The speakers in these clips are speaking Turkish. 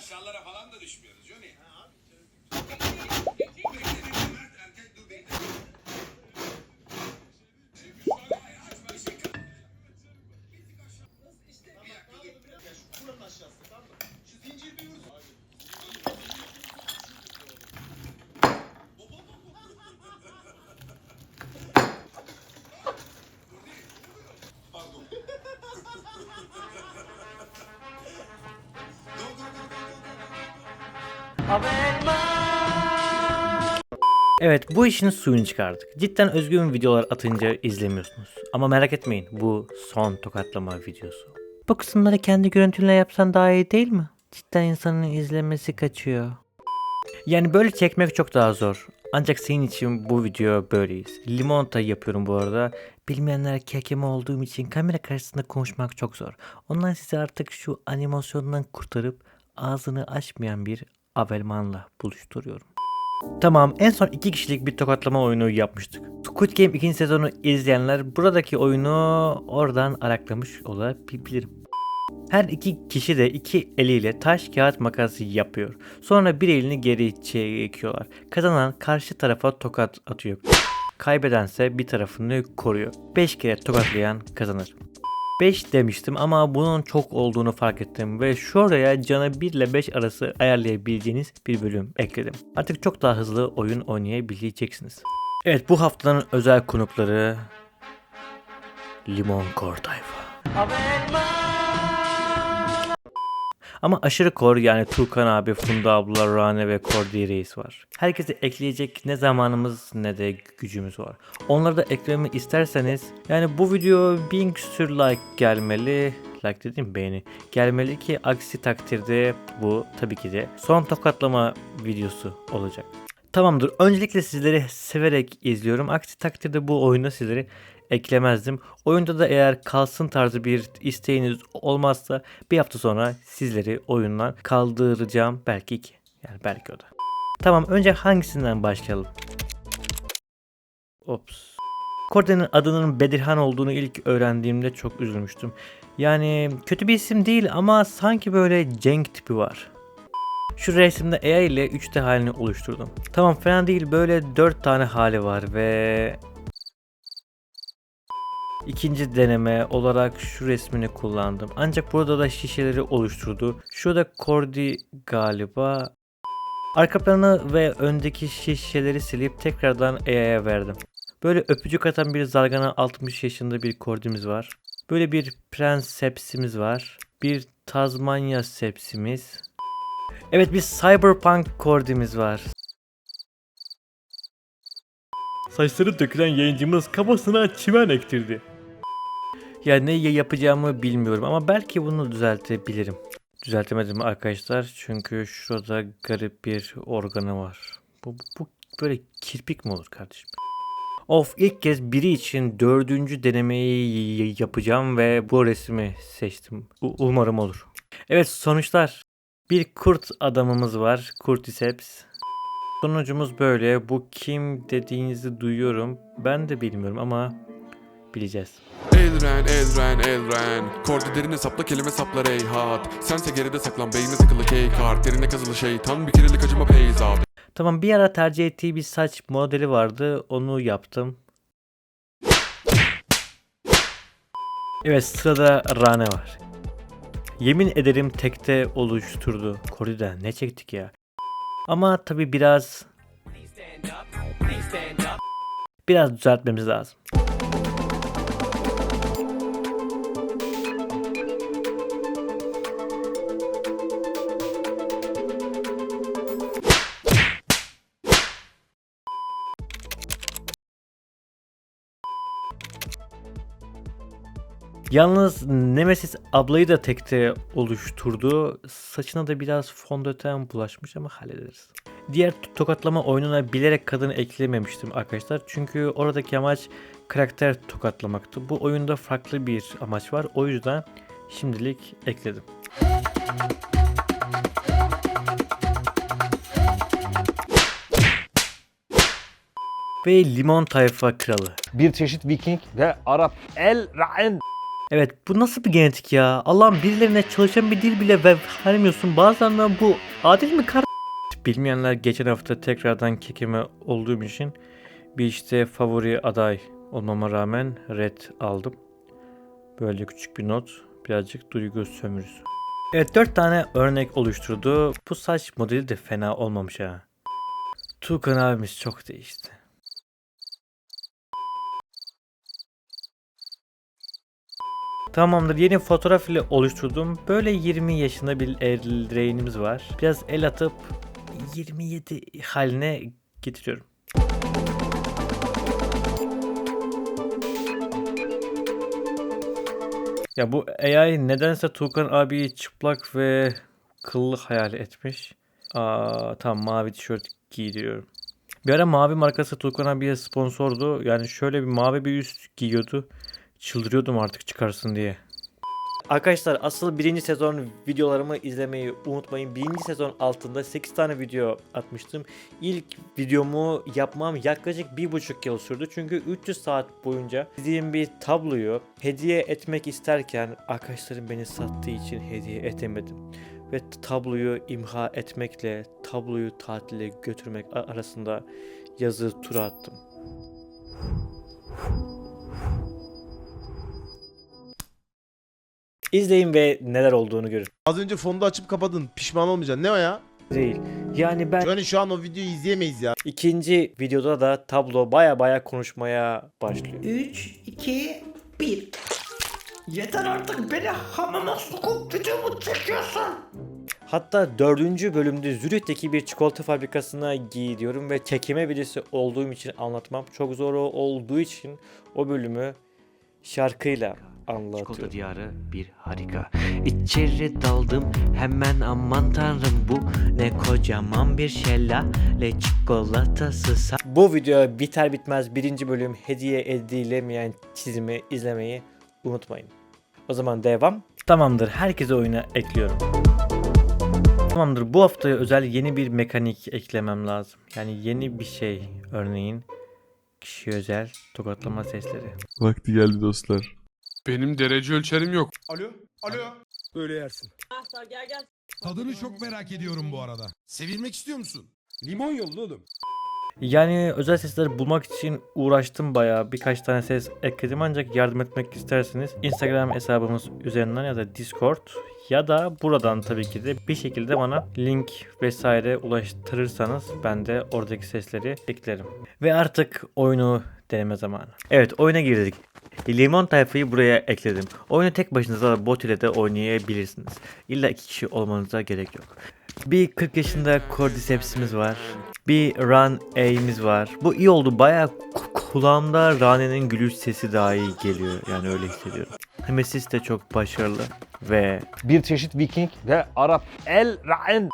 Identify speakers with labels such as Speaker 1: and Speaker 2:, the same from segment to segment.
Speaker 1: aşağılara falan da düşmüyoruz Johnny. Bekle bekle
Speaker 2: Evet bu işin suyunu çıkardık. Cidden özgün videolar atınca izlemiyorsunuz. Ama merak etmeyin bu son tokatlama videosu. Bu kısımları kendi görüntünle yapsan daha iyi değil mi? Cidden insanın izlemesi kaçıyor. Yani böyle çekmek çok daha zor. Ancak senin için bu video böyleyiz. Limonata yapıyorum bu arada. Bilmeyenler kekeme olduğum için kamera karşısında konuşmak çok zor. Ondan size artık şu animasyondan kurtarıp ağzını açmayan bir Abelman'la buluşturuyorum. Tamam en son iki kişilik bir tokatlama oyunu yapmıştık. Squid Game ikinci sezonu izleyenler buradaki oyunu oradan araklamış olabilirim. Her iki kişi de iki eliyle taş kağıt makası yapıyor. Sonra bir elini geri çekiyorlar. Kazanan karşı tarafa tokat atıyor. Kaybedense bir tarafını koruyor. 5 kere tokatlayan kazanır. 5 demiştim ama bunun çok olduğunu fark ettim ve şuraya canı 1 ile 5 arası ayarlayabileceğiniz bir bölüm ekledim. Artık çok daha hızlı oyun oynayabileceksiniz. Evet bu haftanın özel konukları Limon Kor tayfa. Ama aşırı kor yani Tuğkan abi, Funda abla, Rane ve Kordi Reis var. Herkese ekleyecek ne zamanımız ne de gücümüz var. Onları da eklememi isterseniz yani bu video bin küsür like gelmeli. Like dedim beğeni. Gelmeli ki aksi takdirde bu tabii ki de son tokatlama videosu olacak. Tamamdır. Öncelikle sizleri severek izliyorum. Aksi takdirde bu oyuna sizleri eklemezdim. Oyunda da eğer kalsın tarzı bir isteğiniz olmazsa bir hafta sonra sizleri oyundan kaldıracağım. Belki iki. Yani belki o da. Tamam önce hangisinden başlayalım? Ops. Korde'nin adının Bedirhan olduğunu ilk öğrendiğimde çok üzülmüştüm. Yani kötü bir isim değil ama sanki böyle Cenk tipi var. Şu resimde AI ile 3D halini oluşturdum. Tamam fena değil böyle 4 tane hali var ve İkinci deneme olarak şu resmini kullandım. Ancak burada da şişeleri oluşturdu. Şurada Kordi galiba. Arka planı ve öndeki şişeleri silip tekrardan AI'ya verdim. Böyle öpücük atan bir zargana 60 yaşında bir Kordi'miz var. Böyle bir prens sepsimiz var. Bir Tazmanya sepsimiz. Evet bir cyberpunk Kordi'miz var. Saçları dökülen yayıncımız kafasına çimen ektirdi. Ya ne yapacağımı bilmiyorum ama belki bunu düzeltebilirim. Düzeltemedim arkadaşlar çünkü şurada garip bir organı var. Bu, bu böyle kirpik mi olur kardeşim? Of ilk kez biri için dördüncü denemeyi yapacağım ve bu resmi seçtim. U- umarım olur. Evet sonuçlar. Bir kurt adamımız var. Kurticeps. Sonucumuz böyle. Bu kim dediğinizi duyuyorum. Ben de bilmiyorum ama bileceğiz.
Speaker 3: Elren, Elren, Elren derine sapla kelime saplar ey hat Sense geride saklan beyni tıkılı key kart Derine kazılı şeytan bir kerelik acıma peyzad
Speaker 2: Tamam bir ara tercih ettiği bir saç modeli vardı. Onu yaptım. Evet sırada Rane var. Yemin ederim tekte oluşturdu. Korida ne çektik ya. Ama tabi biraz biraz düzeltmemiz lazım. Yalnız Nemesis ablayı da tekte oluşturdu. Saçına da biraz fondöten bulaşmış ama hallederiz. Diğer tokatlama oyununa bilerek kadını eklememiştim arkadaşlar. Çünkü oradaki amaç karakter tokatlamaktı. Bu oyunda farklı bir amaç var. O yüzden şimdilik ekledim. Ve limon tayfa kralı.
Speaker 4: bir çeşit Viking ve Arap El Ra'en
Speaker 2: Evet bu nasıl bir genetik ya? Allah'ım birilerine çalışan bir dil bile ver- vermiyorsun. Bazen de bu adil mi kar? Bilmeyenler geçen hafta tekrardan kekeme olduğum için bir işte favori aday olmama rağmen red aldım. Böyle küçük bir not. Birazcık duygu sömürüsü. Evet 4 tane örnek oluşturdu. Bu saç modeli de fena olmamış ha. Tuğkan abimiz çok değişti. Tamamdır yeni fotoğraf ile oluşturdum. Böyle 20 yaşında bir eldireğinimiz var. Biraz el atıp 27 haline getiriyorum. Ya bu AI nedense Tuğkan abiyi çıplak ve kıllı hayal etmiş. Aa, tamam mavi tişört giydiriyorum. Bir ara mavi markası Tuğkan abiye sponsordu. Yani şöyle bir mavi bir üst giyiyordu. Çıldırıyordum artık çıkarsın diye. Arkadaşlar asıl birinci sezon videolarımı izlemeyi unutmayın. Birinci sezon altında 8 tane video atmıştım. İlk videomu yapmam yaklaşık bir buçuk yıl sürdü. Çünkü 300 saat boyunca çizdiğim bir tabloyu hediye etmek isterken arkadaşlarım beni sattığı için hediye edemedim. Ve tabloyu imha etmekle tabloyu tatile götürmek arasında yazı tura attım. İzleyin ve neler olduğunu görün.
Speaker 4: Az önce fondu açıp kapadın. Pişman olmayacaksın. Ne o ya?
Speaker 2: Değil. Yani ben
Speaker 4: Yani şu an o videoyu izleyemeyiz ya.
Speaker 2: ikinci videoda da tablo baya baya konuşmaya başlıyor.
Speaker 1: 3, 2, 1. Yeter artık beni hamama sokup videomu çekiyorsun.
Speaker 2: Hatta dördüncü bölümde Zürih'teki bir çikolata fabrikasına gidiyorum ve çekime birisi olduğum için anlatmam çok zor olduğu için o bölümü şarkıyla
Speaker 5: Çikolata
Speaker 2: anlatıyorum.
Speaker 5: diyarı bir harika. İçeri daldım hemen aman tanrım bu ne kocaman bir şelale çikolatası sa-
Speaker 2: Bu video biter bitmez birinci bölüm hediye edilemeyen çizimi izlemeyi unutmayın. O zaman devam. Tamamdır herkese oyuna ekliyorum. Tamamdır bu haftaya özel yeni bir mekanik eklemem lazım. Yani yeni bir şey örneğin kişi özel tokatlama sesleri.
Speaker 3: Vakti geldi dostlar.
Speaker 6: Benim derece ölçerim yok.
Speaker 7: Alo. Alo.
Speaker 4: Böyle yersin.
Speaker 8: Tadını çok merak ediyorum bu arada. Sevilmek istiyor musun?
Speaker 7: Limon yolla oğlum.
Speaker 2: Yani özel sesleri bulmak için uğraştım bayağı. Birkaç tane ses ekledim ancak yardım etmek isterseniz Instagram hesabımız üzerinden ya da Discord ya da buradan tabii ki de bir şekilde bana link vesaire ulaştırırsanız ben de oradaki sesleri eklerim. Ve artık oyunu deneme zamanı. Evet oyuna girdik. Limon tayfayı buraya ekledim. Oyunu tek başınıza da bot ile de oynayabilirsiniz. İlla iki kişi olmanıza gerek yok. Bir 40 yaşında Cordyceps'imiz var. Bir Run A'miz var. Bu iyi oldu. Bayağı ku- kulağımda Rane'nin gülüş sesi daha iyi geliyor. Yani öyle hissediyorum. Nemesis de çok başarılı ve
Speaker 9: bir çeşit Viking ve Arap El Ra'en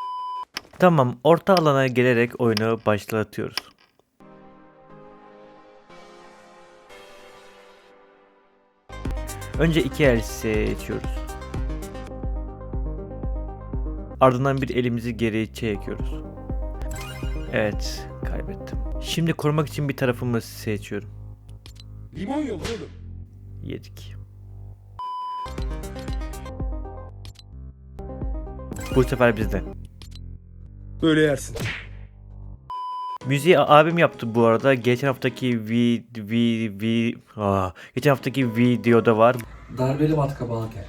Speaker 2: tamam orta alana gelerek oyunu başlatıyoruz. Önce iki el seçiyoruz. Ardından bir elimizi geri çekiyoruz. Evet, kaybettim. Şimdi korumak için bir tarafımı seçiyorum.
Speaker 7: Limon yolla oğlum.
Speaker 2: Yedik. Bu sefer bizde.
Speaker 4: Böyle yersin.
Speaker 2: Müziği abim yaptı bu arada. Geçen haftaki vi, vi, vi, Aa, geçen haftaki videoda var.
Speaker 1: Darbeli matka banker.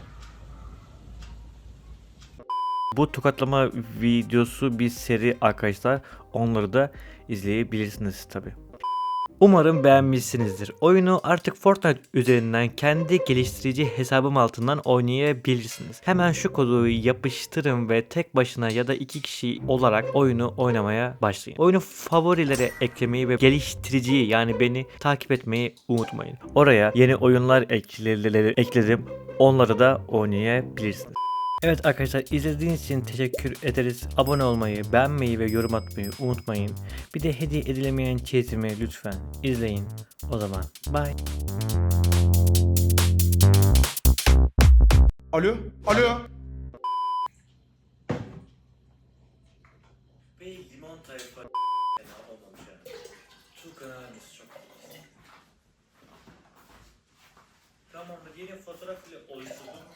Speaker 2: Bu tokatlama videosu bir seri arkadaşlar. Onları da izleyebilirsiniz tabi. Umarım beğenmişsinizdir. Oyunu artık Fortnite üzerinden kendi geliştirici hesabım altından oynayabilirsiniz. Hemen şu kodu yapıştırın ve tek başına ya da iki kişi olarak oyunu oynamaya başlayın. Oyunu favorilere eklemeyi ve geliştiriciyi yani beni takip etmeyi unutmayın. Oraya yeni oyunlar ekle- ekledim. Onları da oynayabilirsiniz. Evet arkadaşlar izlediğiniz için teşekkür ederiz. Abone olmayı, beğenmeyi ve yorum atmayı unutmayın. Bir de hediye edilemeyen çizimi lütfen izleyin. O zaman bye.
Speaker 7: Alo. Alo.
Speaker 2: limon tayfa olmamış yani. Tuğkan abimiz çok Tamamdır yeni fotoğraf ile oluşturdum.